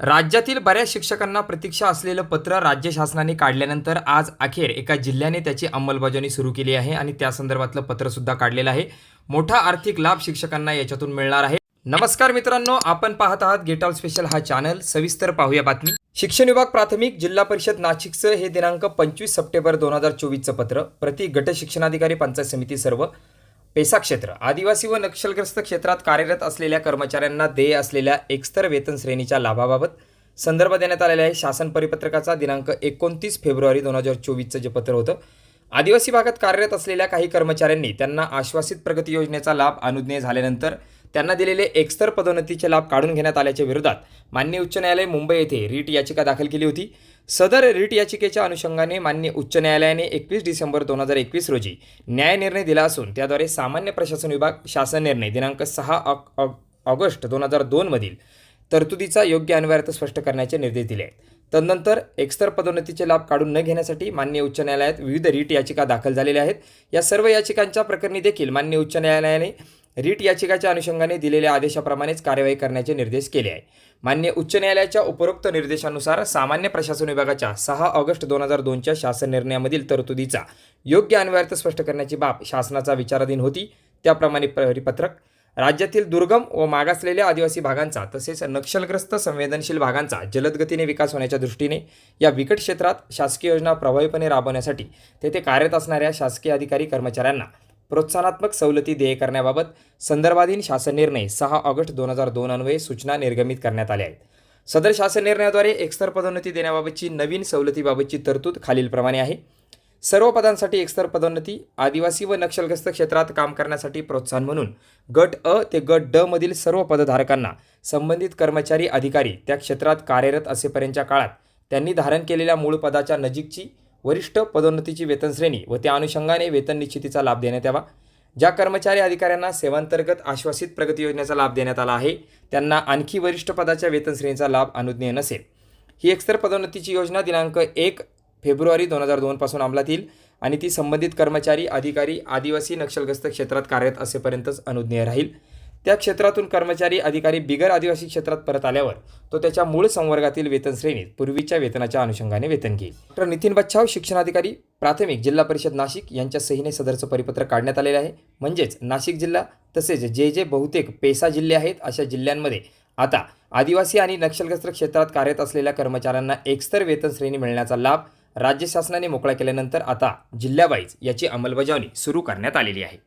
राज्यातील बऱ्याच शिक्षकांना प्रतीक्षा असलेलं पत्र राज्य शासनाने काढल्यानंतर आज अखेर एका जिल्ह्याने त्याची अंमलबजावणी सुरू केली आहे आणि त्या संदर्भातलं पत्र सुद्धा काढलेलं आहे. मोठा आर्थिक लाभ शिक्षकांना याच्यातून मिळणार आहे. नमस्कार मित्रांनो आपण पाहत आहात गेटॉल स्पेशल हा चॅनल सविस्तर पाहूया बातमी. शिक्षण विभाग प्राथमिक जिल्हा परिषद नाशिकचं हे दिनांक पंचवीस सप्टेंबर दोन हजार चोवीसचं पत्र. प्रति गट शिक्षणाधिकारी पंचायत समिती सर्व. पेसा क्षेत्र. आदिवासी व नक्षलग्रस्त क्षेत्रात कार्यरत असलेल्या कर्मचाऱ्यांना देय असलेल्या एकस्तर वेतन श्रेणीच्या लाभाबाबत संदर्भ देण्यात आलेला आहे. शासन परिपत्रकाचा दिनांक एकोणतीस फेब्रुवारी दोन हजार चोवीसचं जे पत्र होतं. आदिवासी भागात कार्यरत असलेल्या काही कर्मचाऱ्यांनी त्यांना आश्वासित प्रगती योजनेचा लाभ अनुज्ञेय झाल्यानंतर त्यांना दिलेले एकस्तर पदोन्नतीचे लाभ काढून घेण्यात आल्याच्या विरोधात मान्य उच्च न्यायालय मुंबई येथे रीट याचिका दाखल केली होती. सदर रीट याचिकेच्या अनुषंगाने मान्य उच्च न्यायालयाने एकवीस डिसेंबर दोन हजार एकवीस रोजी न्याय निर्णय दिला असून त्याद्वारे सामान्य प्रशासन विभाग शासन निर्णय दिनांक सहा ऑग ऑगस्ट दोन हजार दोनमधील तरतुदीचा योग्य अन्वयार्थ स्पष्ट करण्याचे निर्देश दिले. आहेत तदनंतर एकस्तर पदोन्नतीचे लाभ काढून न घेण्यासाठी मान्य उच्च न्यायालयात विविध रीट याचिका दाखल झालेल्या आहेत. या सर्व याचिकांच्या प्रकरणी देखील मान्य उच्च न्यायालयाने रीट याचिकाच्या अनुषंगाने दिलेल्या आदेशाप्रमाणेच कार्यवाही करण्याचे निर्देश केले आहे. मान्य उच्च न्यायालयाच्या उपरोक्त निर्देशानुसार सामान्य प्रशासन विभागाच्या सहा ऑगस्ट दोन हजार दोनच्या शासन निर्णयामधील तरतुदीचा योग्य अन्वयार्थ स्पष्ट करण्याची बाब शासनाचा विचाराधीन होती. त्याप्रमाणे परिपत्रक राज्यातील दुर्गम व मागासलेल्या आदिवासी भागांचा तसेच नक्षलग्रस्त संवेदनशील भागांचा जलदगतीने विकास होण्याच्या दृष्टीने या बिकट क्षेत्रात शासकीय योजना प्रभावीपणे राबवण्यासाठी तेथे कार्यरत असणाऱ्या शासकीय अधिकारी कर्मचाऱ्यांना प्रोत्साहनात्मक सवलती देय करण्याबाबत संदर्भाधीन शासन निर्णय सहा ऑगस्ट दोन हजार दोन अन्वये सूचना निर्गमित करण्यात आल्या आहेत. सदर शासन निर्णयाद्वारे एकस्तर पदोन्नती देण्याबाबतची नवीन सवलतीबाबतची तरतूद खालीलप्रमाणे आहे. सर्व पदांसाठी एकस्तर पदोन्नती आदिवासी व नक्षलग्रस्त क्षेत्रात काम करण्यासाठी प्रोत्साहन म्हणून गट अ ते गट ड मधील सर्व पदधारकांना संबंधित कर्मचारी अधिकारी त्या क्षेत्रात कार्यरत असेपर्यंतच्या काळात त्यांनी धारण केलेल्या मूळ पदाच्या नजीकची वरिष्ठ पदोन्नतीची वेतन श्रेणी व त्या अनुषंगाने वेतन निश्चितीचा लाभ देण्यात यावा. ज्या कर्मचारी अधिकाऱ्यांना सेवांतर्गत आश्वासित प्रगती योजनेचा लाभ देण्यात आला आहे त्यांना आणखी वरिष्ठ पदाच्या वेतन श्रेणीचा लाभ अनुज्ञेय नसेल. ही एकस्तर पदोन्नतीची योजना दिनांक एक फेब्रुवारी दोन हजार दोनपासून अंमलात येईल आणि ती संबंधित कर्मचारी अधिकारी आदिवासी नक्षलग्रस्त क्षेत्रात कार्यरत असेपर्यंतच अनुज्ञेय राहील. त्या क्षेत्रातून कर्मचारी अधिकारी बिगर आदिवासी क्षेत्रात परत आल्यावर तो त्याच्या मूळ संवर्गातील वेतन श्रेणीत पूर्वीच्या वेतनाच्या अनुषंगाने वेतन घेईल. डॉक्टर नितीन बच्छाव शिक्षणाधिकारी प्राथमिक जिल्हा परिषद नाशिक यांच्या सहीने सदरचं परिपत्र काढण्यात आलेलं आहे. म्हणजेच नाशिक जिल्हा तसेच जे जे बहुतेक पेसा जिल्हे आहेत अशा जिल्ह्यांमध्ये आता आदिवासी आणि नक्षलग्रस्त क्षेत्रात कार्यरत असलेल्या कर्मचाऱ्यांना एकस्तर वेतन श्रेणी मिळण्याचा लाभ राज्य शासनाने मोकळा केल्यानंतर आता जिल्ह्यावाईज याची अंमलबजावणी सुरू करण्यात आलेली आहे.